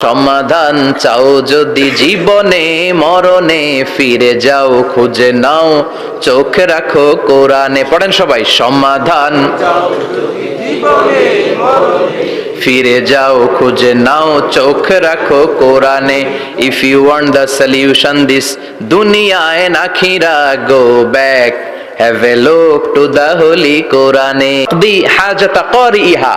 সমাধান চাও যদি জীবনে, মরণে ফিরে যাও, খুঁজে নাও, চোখ রাখো কোরআনে। পড়েন সবাই, সমাধান ফিরে যাও, খুঁজে নাও, চোখ রাখো কোরআনে। If you want the solution this দুনিয়ায় নাখিরা go back have a look to the holy কোরআনে দি হাজতা করিহা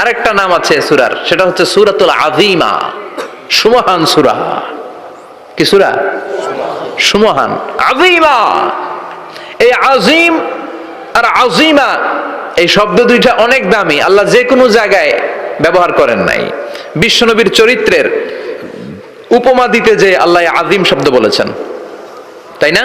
আরেকটা নাম আছে সুরার, সেটা হচ্ছে সূরাতুল আজিমা সুমহান সূরা। কি সূরা? সুমহান। আজিমা এই আজিম আর আজিমা এই শব্দ দুইটা অনেক দামি, আল্লাহ যে কোনো জায়গায় ব্যবহার করেন নাই। বিশ্বনবীর চরিত্রের উপমা দিতে যে আল্লাহ আজিম শব্দ বলেছেন। তাই না?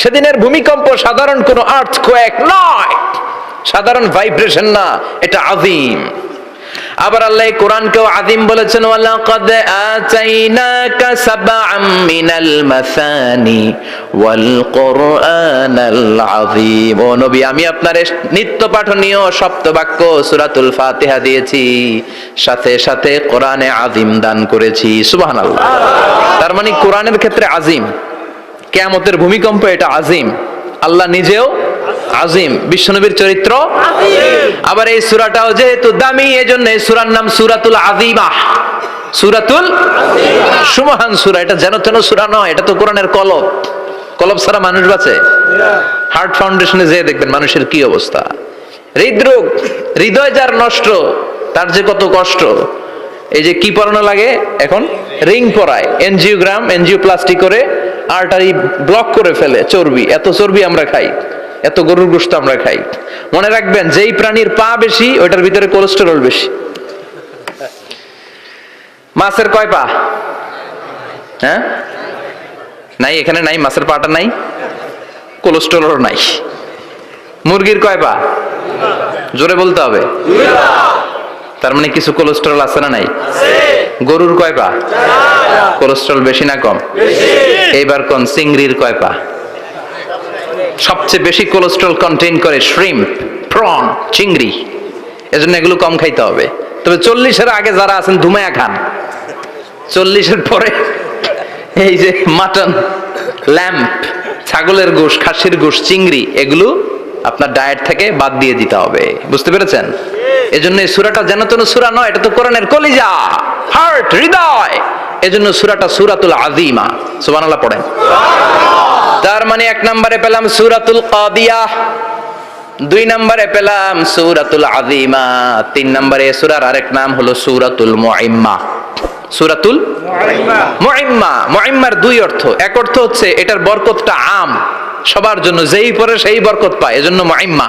সেদিনের ভূমিকম্প সাধারণ কোনো আর্থকোয়েক নয়। সাধারণ ভাইব্রেশন না, এটা আযীম। আবার আল্লাহ কোরআনকেও আযীম বলেছেন, ওয়ালাকাদ আতাইনাকা সাবআম মিনাল মাসানি ওয়াল কুরআনাল আমি আপনার নিত্য পাঠনীয় সপ্তবাক্য সূরাতুল ফাতিহা দিয়েছি। সাথে সাথে কোরআনে আযীম দান করেছি। সুবহানাল্লাহ। তার মানে কোরআনের ক্ষেত্রে আযীম। কেয়ামতের ভূমিকম্প এটা আজিম। আল্লাহ নিজেও আজিম। বিশ্বনবীর চরিত্র আবার এই সুরাটাও যেহেতু দামি এই জন্য এই সুরার নাম সুরাতুল আজিমা। সুরাতুল সুমহান সুরা। এটা যেন তেন সুরা নয় এটা তো কোরআনের কলব। কলব ছাড়া মানুষ বাঁচে। হার্ট ফাউন্ডেশনে যেয়ে দেখবেন মানুষের কি অবস্থা। হৃদরোগ হৃদয় যার নষ্ট তার যে কত কষ্ট। এই যে কি পরানো লাগে এখন? রিং পরায়। এনজিওগ্রাম, এনজিও প্লাস্টিক করে আর্টারি ব্লক করে ফেলে চর্বি। এত চর্বি আমরা খাই। এত গরুর গোস্ত আমরা খাই। মনে রাখবেন, যেই প্রাণীর পা বেশি, ওইটার ভিতরে কোলেস্টেরল বেশি। মাছের কয় পা? হ্যাঁ? নাই, এখানে নাই, মাছের পাটা নাই। কোলেস্টেরল নাই। মুরগির কয় পা? জোরে বলতে হবে। তার মানে কিছু কোলেস্ট্রল আছে না নাই? গরুর কয় পা কোলেস্ট্রল বেশি না কম? এইবার কোন চিংড়ির কয় পা সবচেয়ে বেশি কোলেস্ট্রল কন্টেইন করে শ্রিম প্রন চিংড়ি। এজন্য এগুলো কম খাইতে হবে। তবে চল্লিশের আগে যারা আছেন, ধুমায়া খান। চল্লিশের পরে এই যে মাটন ল্যাম্প ছাগলের গোশ, খাসির গোশ, চিংড়ি, এগুলো আপনার ডায়েট থেকে বাদ দিয়ে দিতে হবে। বুঝতে পেরেছেন? এজন্য এই সুরাটা যেন তেন সুরা নয়, এটা তো কোরআনের কলিজা। হার্ট হৃদয়। এজন্য সুরাটা সুরাতুল আজিমা সুবহানাল্লাহ পড়েন। তার মানে এক নম্বরে পেলাম সুরাতুল কাদিয়াহ দুই নম্বরে পেলাম সুরাতুল আজিমা তিন নম্বরে সুরার আরেক নাম হলো সুরাতুল মুআইম্মা সুরাতুল মুআইম্মা মুআইম্মার দুই অর্থ। এক অর্থ হচ্ছে এটার বরকতটা আম। সবার জন্য যেই পড়ে সেই বরকত পায়, এজন্য মুআইম্মা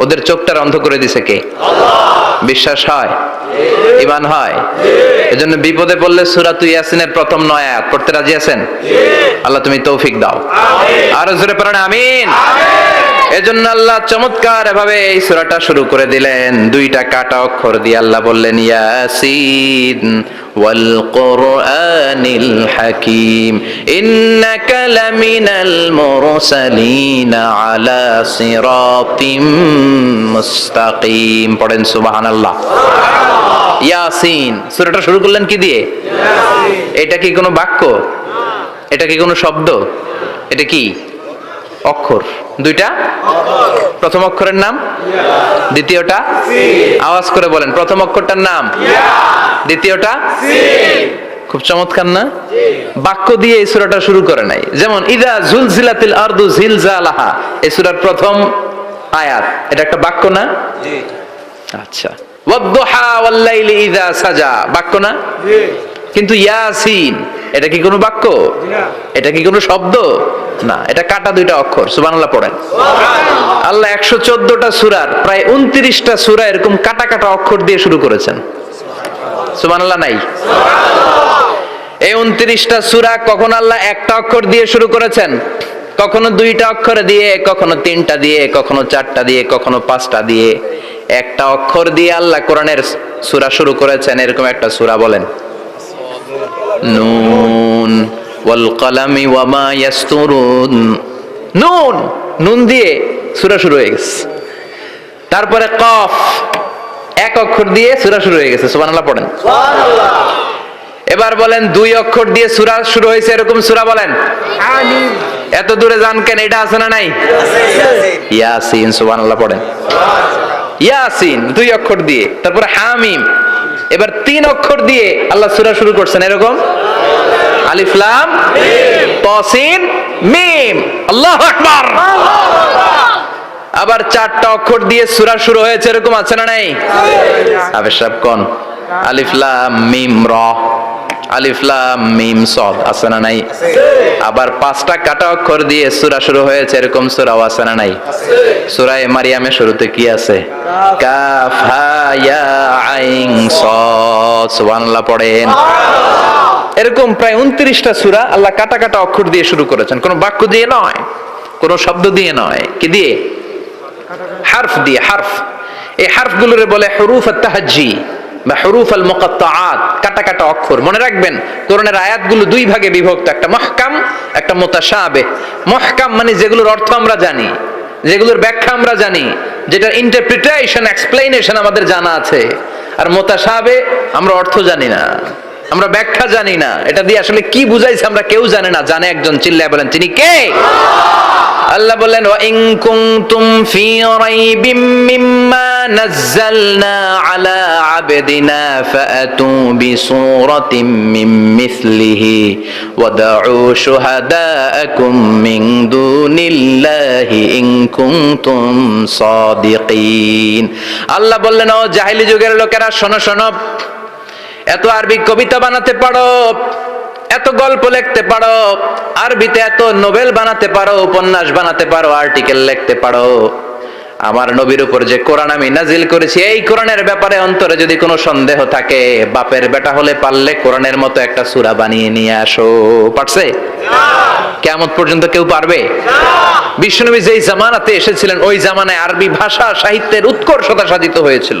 ওদের চোখটা অন্ধ করে দিছে কে? বিশ্বাস হয়? ইমান হয়? এজন্য বিপদে পড়লে সুরাত ইয়াসিনের প্রথম নয় আয়াত। পড়তে রাজি আছেন? আল্লাহ তুমি তৌফিক দাও। আরও জোরে পড়েন, আমিন। এজন্য আল্লাহ চমৎকার এভাবে এই সূরাটা শুরু করে দিলেন। দুইটা কাটা অক্ষর দিয়ে আল্লাহ বললেন, ইয়াসিন। ওয়াল কোরআনিল হাকিম। ইন্নাকা লামিনাল মুরসালিন আলা সিরাতিম মুস্তাকিম। পড়েন সুবহানাল্লাহ। ইয়াসিন, সূরাটা শুরু করলেন কি দিয়ে? এটা কি কোনো বাক্য? এটা কি কোনো শব্দ? এটা কি? অক্ষর। দুইটা? প্রথম অক্ষরের নাম? দ্বিতীয়টা? আওয়াজ করে বলেন প্রথম অক্ষরটার নাম? দ্বিতীয়টা? খুব চমৎকার না? বাক্য দিয়ে এই সূরাটা শুরু করে নাই। যেমন ইদা জুলজিলাতিল আরদু জিলজালাহা। এই সূরার প্রথম আয়াত। এটা একটা বাক্য না? আচ্ছা। ওয়াদ্দুহা ওয়াল্লাইলি ইযা সাজা। বাক্য না? কিন্তু ইয়াসিন এটা কি কোনো বাক্য? এটা কি কোনো শব্দ? না এটা কাটা দুইটা অক্ষর সুবহানাল্লাহ পড়েন। আল্লাহ একশো চোদ্দটা সুরার প্রায় উনত্রিশটা সুরা এরকম কাটা কাটা অক্ষর দিয়ে শুরু করেছেন। সুবহানাল্লাহ নাই? এই উনত্রিশটা সুরা কখন আল্লাহ একটা অক্ষর দিয়ে শুরু করেছেন? কখনো দুইটা অক্ষর দিয়ে কখনো তিনটা দিয়ে কখনো চারটা দিয়ে কখনো পাঁচটা দিয়ে। একটা অক্ষর দিয়ে আল্লাহ কোরআনের সুরা শুরু করেছেন এরকম একটা সুরা বলেন। নুন ওয়াল কলামি ওয়ামা ইয়াসতুরুন। নুন নুন দিয়ে সুরা শুরু হয়ে গেছে। তারপরে কফ এক অক্ষর দিয়ে সুরা শুরু হয়ে গেছে সুবহানাল্লাহ পড়েন। সুবহানাল্লাহ। এবার বলেন দুই অক্ষর দিয়ে সুরা শুরু হয়েছে এরকম সুরা বলেন। এত দূরে যান কেন এটা আছে না নাই? ইয়াসিন। সুবহানাল্লাহ পড়েন। ইয়াসিন দুই অক্ষর দিয়ে। তারপরে হামিম এবার তিন অক্ষর দিয়ে আল্লাহ সুরা শুরু করছেন, এরকম? আলিফলাম তসিন, মিম। আল্লাহ আকবার। আবার চারটা অক্ষর দিয়ে সুরা শুরু হয়েছে, এরকম আছে না নাই? আবেশাব কোন? আলিফলাম মিম, র। আলিফ, লাম, মিম সদ আছে না নাই? আবার পাঁচটা কাটা অক্ষর দিয়ে শুরু হয়েছে, এরকম আছে না নাই? শুরুতে কি আছে? পড়েন। এরকম প্রায় উনত্রিশটা সূরা আল্লাহ কাটা কাটা অক্ষর দিয়ে শুরু করেছেন। কোনো বাক্য দিয়ে নয়, কোনো শব্দ দিয়ে নয়। কি দিয়ে? হারফ দিয়ে, হারফ। এই হারফগুলোরে বলে হরুফ তাহাজ্জি বা হরুফ আল মুকাত্তাআত কাটা কাটা অক্ষর। মনে রাখবেন, কোরআনের আয়াতগুলো দুই ভাগে বিভক্ত, একটা মহকাম, একটা মুতাশাবিহ মহকাম মানে যেগুলোর অর্থ আমরা জানি, যেগুলোর ব্যাখ্যা আমরা জানি যেটা ইন্টারপ্রিটেশন এক্সপ্লেনেশন আমাদের জানা আছে। আর মোতাসাবে আমরা অর্থ জানি না। আমরা ব্যাখ্যা জানি না। এটা দিয়ে আসলে কি বুঝাইছে আমরা কেউ জানে না। জানে একজন, চিল্লায় বলেন, তিনি কে? আল্লাহ বললেন ইন কুনতুম ফি রাইবিম মিম্মা নাযালনা আলা আবদিনা ফাআতু বিসূরাতিন মিন মিসলিহি ওয়াদউ শুহাদাআকুম মিন দুনিল্লাহি ইন কুনতুম সাদিকিন। আল্লাহ বললেন, ও জাহেলি যুগের লোকেরা, শোনো শোনো এত আরবি কবিতা বানাতে পারো, এত গল্প লিখতে পারো, আরবিতে এত নোবেল বানাতে পারো, উপন্যাস বানাতে পারো, আর্টিকেল লিখতে পারো। আমার নবীর উপর যে কোরআন আমি নাজিল করেছি, এই কোরআনের ব্যাপারে অন্তরে যদি কোনো সন্দেহ থাকে, বাপের বেটা হলে পারলে কোরআনের মতো একটা সূরা বানিয়ে নিয়ে আসো। পারছে? কেমন পর্যন্ত কেউ পারবে? বিশ্বনবী যেই জামানাতে এসেছিলেন, ওই জামানায় আরবি ভাষা সাহিত্যের উৎকর্ষতা সাধিত হয়েছিল।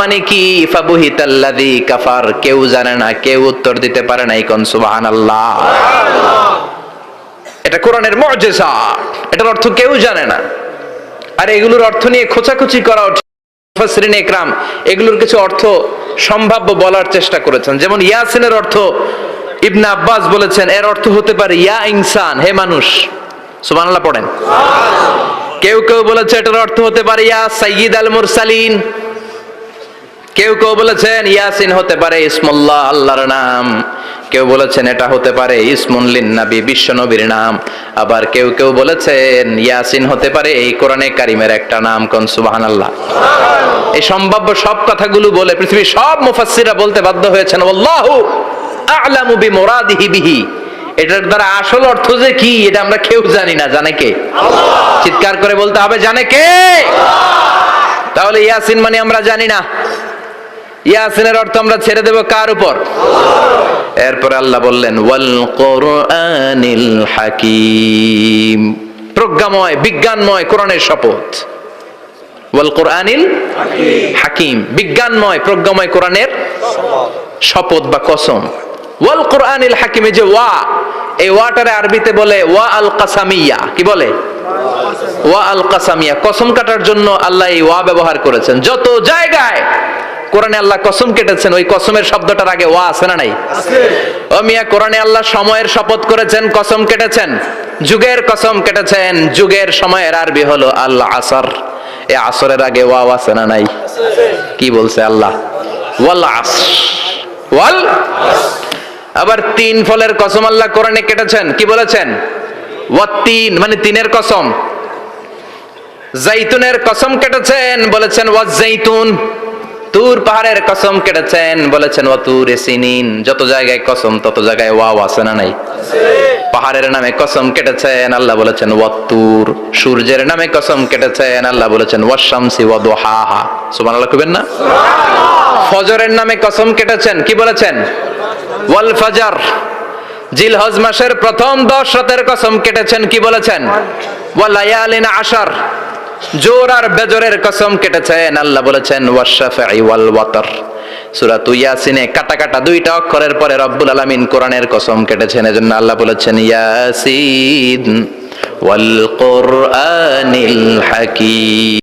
মানে কি? কাফার। কেউ জানে না, কেউ উত্তর দিতে পারে না এটা এটার অর্থ কেউ জানে না। আর এগুলোর অর্থ নিয়ে খোঁচাখুচি করা একরাম, এগুলোর কিছু অর্থ সম্ভাব্য বলার চেষ্টা করেছেন। যেমন ইয়াসিনের অর্থ, ইবনে আব্বাস বলেছেন, এর অর্থ হতে পারে, ইয়া ইনসান, হে মানুষ। সুবহানাল্লাহ, পড়েন। কেউ কেউ বলেছে এটার অর্থ হতে পারে, ইয়া সাইয়্যিদ আল মুরসালিন। কেউ কেউ বলেছেন, ইয়াসিন হতে পারে ইসমুল্লাহ, আল্লাহর নাম। কেউ বলেছেন, এটা হতে পারে ইসমুন লিন্নাবি, বিশ্ব নবীর নাম। আবার কেউ কেউ বলেছেন, ইয়াসিন হতে পারে এই কোরআনে কারিমের একটা নাম কোন, সুবহানাল্লাহ। এই সম্ভাব্য সব কথাগুলো বলে পৃথিবীর সব মুফাসসিররা বলতে বাধ্য হয়েছেন, আল্লাহু আ'লামু বিমুরাদিহি বিহি। এটার দ্বারা আসল অর্থ যে কি এটা আমরা কেউ জানি না। জানে কে? চিৎকার করে বলতে হবে জানে কে? তাহলে ইয়াসিন মানে আমরা জানি না। ইয়াসিনের অর্থ আমরা ছেড়ে দেব কার উপর? এরপর আল্লাহ বললেন ওয়াল কোরআনিল হাকিম। প্রজ্ঞাময় বিজ্ঞানময় কোরআনের শপথ। ওয়াল কোরআনিল হাকিম। বিজ্ঞানময় প্রজ্ঞাময় কোরআনের শপথ বা কসম। ওয়াল কোরআনিল হাকিমে যে ওয়া এই ওয়াটারে আরবিতে বলে ওয়া আল কাসামিয়া। কি বলে? ওয়া আল কাসামিয়া। কসম কাটার জন্য আল্লাহ এই ওয়া ব্যবহার করেছেন। যত জায়গায় কোরআনে আল্লাহ কসম কেটেছেন ওই কসমের শব্দটার আগে ওয়া আছে না নাই? ও মিয়া কোরআনে আল্লাহ সময়ের শপথ করেছেন কসম কেটেছেন? যুগের কসম কেটেছেন যুগের সময়ের আরবি হলো আল্লাহ আসর। এ আসরের আগে ওয়া আছে না নাই? কি বলছে আল্লাহ? ওয়াল আস ওয়াল আবার তিন ফলের কসম আল্লাহ কোরআনে কেটেছেন কি বলেছেন? ওয়াত্তিন মানে তিনের কসম। জাইতুনের কসম কেটেছেন বলেছেন ওয়াজ জাইতুন। তুর পাহাড়ের কসম কেটেছেন বলেছেন ও তুর সিনিন। যত জায়গায় কসম তত জায়গায় ওয়াও আছে না নাই? পাহাড়ের নামে কসম কেটেছেন আল্লাহ বলেছেন ওয়াত্তুর সূর্যের নামে কসম কেটেছেন আল্লাহ বলেছেন ওয়াশামসি ওয়া দুহাহা। সুবহানাল্লাহ কইবেন না? ফজরের নামে কসম কেটেছেন কি বলেছেন? ওয়াল ফাজার। জিলহজ মাসের প্রথম দশ রাতের কসম কেটেছেন কি বলেছেন? ওয়ালায়ালিন আশার। জোর আর বেজরের কসম কেটেছেন, আল্লাহ বলেছেন ওয়াশাফি ওয়াল ওয়াতর। সূরা ইয়াসিনে কাটা কাটা দুইটা অক্ষরের পরে রব্বুল আলামিন কোরআনের কসম কেটেছেন, এজন্য আল্লাহ বলেছেন, ইয়াসিন ওয়াল কোরআনিল হাকিম।